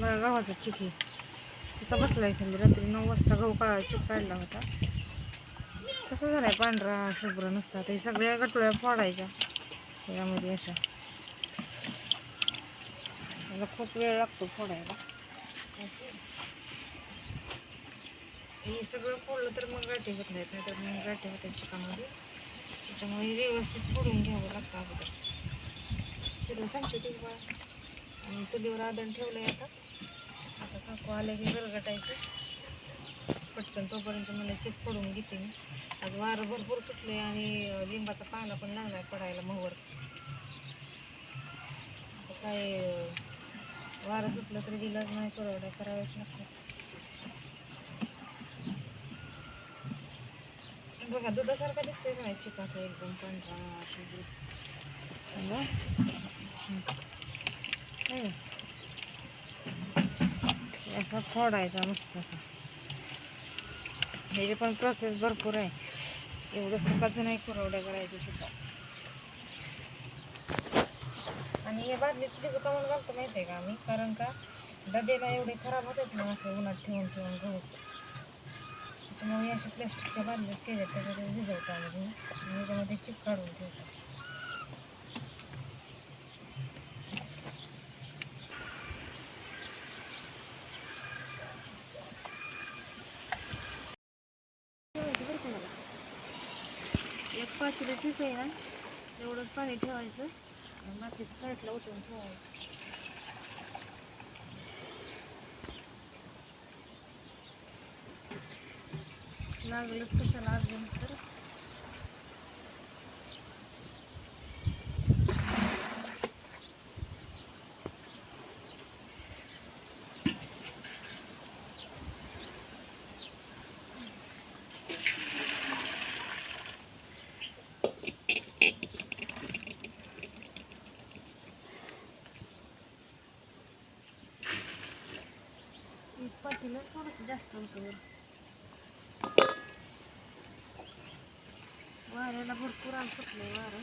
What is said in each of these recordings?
मला गव्हाचा चिकी कसा बसला एखादी रात्री नऊ वाजता गहू काळा चिक काढला होता. कसा झालाय पांढरा शुभ्र नसता. ते सगळ्या गटोळ्या फोडायच्या. त्यामध्ये अशा. मला खूप वेळ लागतो फोडायला. हे सगळं फोडलं तर मग गाठी होत नाहीत नाही तर मग गाठी होतात चिकामध्ये. त्याच्यामुळे व्यवस्थित फोडून घ्यावं लागतं अगोदर. तिला सांगते ती आणि चुलीवर आदण ठेवलंय आता. आता काकू आले की गरगटायचं पटकन तोपर्यंत मला शेत पडून घेते मी. आज वारं भरपूर सुटले आणि लिंबाचा पाला पण लागला पडायला मोहर आता काय वारं सुटलं तरी दिलाच नाही परवडा करावंच लागतात बघा दुधासारखा दिसतंय का चिकाचा एकदम पांढरा शुभ्र. असा फोडायचा मस्त असा. ह्याची पण प्रोसेस भरपूर आहे. एवढं सुखाचं नाही कुरवड्या करायचं सुद्धा. आणि हे बादलीत तिचं कमल घालतो माहिती आहे का आम्ही? कारण का डबेला एवढे खराब होतात ना असं उन्हात ठेवून ठेवून गहू त्याच्यामुळे अशा प्लॅस्टिकच्या बादलीत केल्या त्याच्यामध्ये भिजवतो आम्ही. गहू त्याच्यामध्ये चिप काढून ठेवतो. एक पातेलं चिक आहे ना? एवढंच पाणी ठेवायचं. आणि बाकीचं साईडला उठवून ठेवायचं. लागलंच कशाला अर्जंट तर? एक थोडंसं जास्त होतं बरं वाऱ्याला भरपूर आम सुटलंय वारं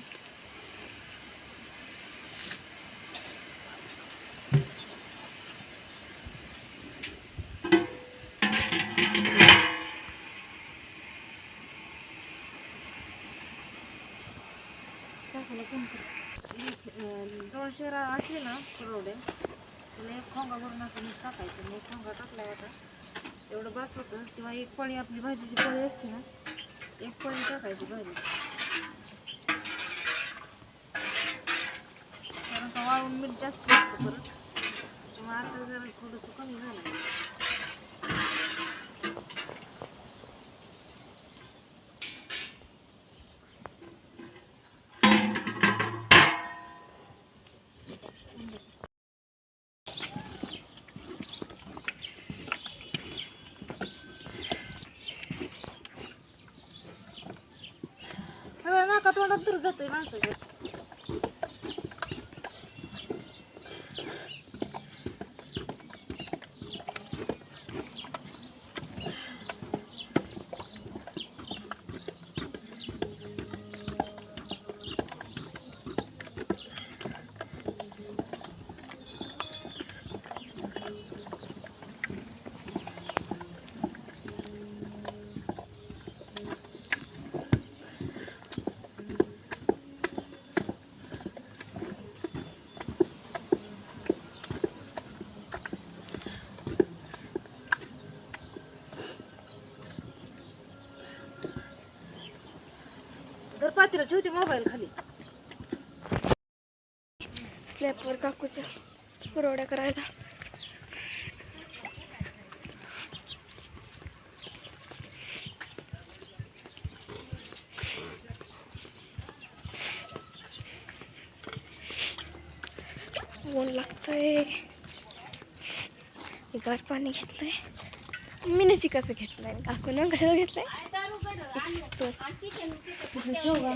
टाकायला कोण दोन शेरा असले ना कुरवडे त्याला एक खोंगा भरून असं मीठ टाकायचं मी एक खोंगा टाकला होता एवढं बस होतं. किंवा एक पळी आपली भाजीची पळी असते ना एक पळी टाकायची भाजी. कारण का वाळून मीठ जास्त लागतं परत. किंवा आता जरा थोडंसं कमी झालं. थोडा दूर जातोय माणसाचं तर ठेवते मोबाईल खाली. स्लॅपवर काकूच्या पुरवड्या करायला. ऊन लागतंय. गार पाणी घेतलंय. मी नशी कसं घेतलंय. काकून कशाचं घेतलंय? शेवगा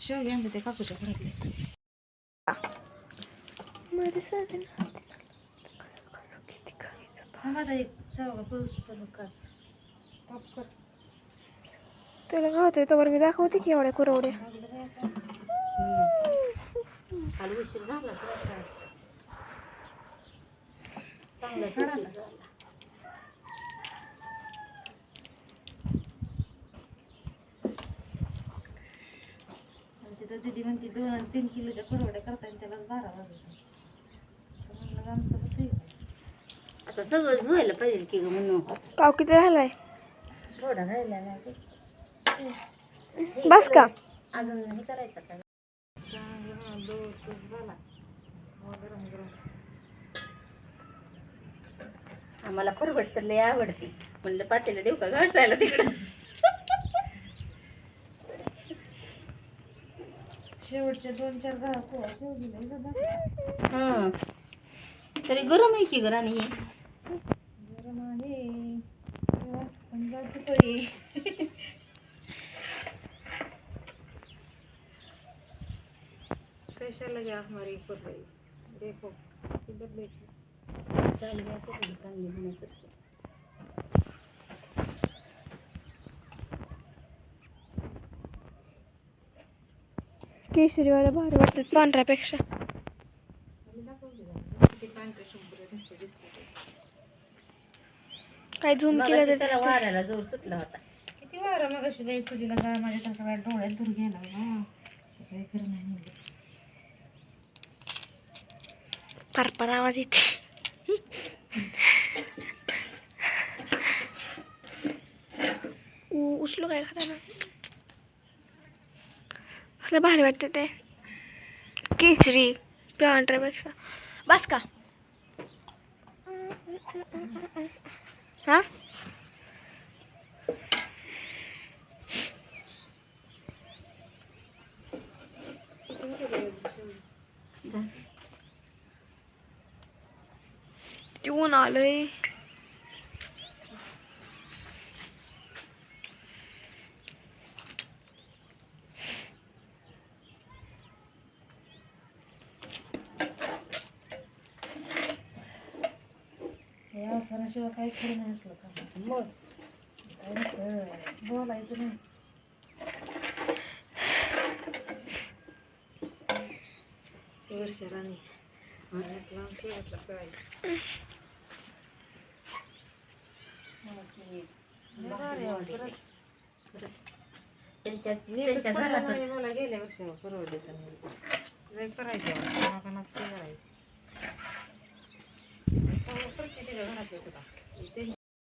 शेवगे आणते ते काकूच्या घरातले मध्ये किती खायचं एक तुला तर मी दाखवते की एवढ्या कुरवड्या. काल उशीर झाला. तिथं दिदी म्हणते दोन आणि तीन किलोच्या परवड्या करता आणि त्याला बारा वाजत तर म्हणलं आमचं आता सगळंच व्हायला पाहिजे की ग म्हणून. काव किती राहिलाय? थोडा राहिला नाही बस का? अजून हे करायचं का? चांगलं दूध तूप झाला गरम गरम आम्हाला परवड तर लय आवडते. म्हणलं पातेला देऊ का? घासायला तिकडं. शेवटचे दोन चार दहा पोळ्या शेवलेल्या बघा हा. तरी गरम आहे की गराने हे? गरम आहे. तेव्हा पंजाबची पोळी. कशाला घ्या हमारी पोळी देखो किधर देखो. चांगली आहे चांगली केशरीवाला भारी वाटतात पांढऱ्यापेक्षा. काय झूम केलं तर त्याला. वाऱ्याला जोर सुटला होता. किती वारं मग अशी बाई चुलीला गाय माझ्या तर सगळ्या डोळ्यात धूर घ्यायला ना. काही खरं नाही परपर आवाज येते. उचलो काय खाता ना कसलं भारी वाटतं ते. केशरी पांढऱ्यापेक्षा बस का. हां? ती ऊन आलंय. अवसराशिवाय काही खरं नाही असलं का? मग काय नसतं बोलायचं नाही. वर्ष राणी मराठ लावून शेवटला कळायचं खरंच. त्यांच्या घरातच. मला गेल्या वर्षी परवडायचं नाही करायचं. कोणाकोणाच ते करायचं. 手で7手とか。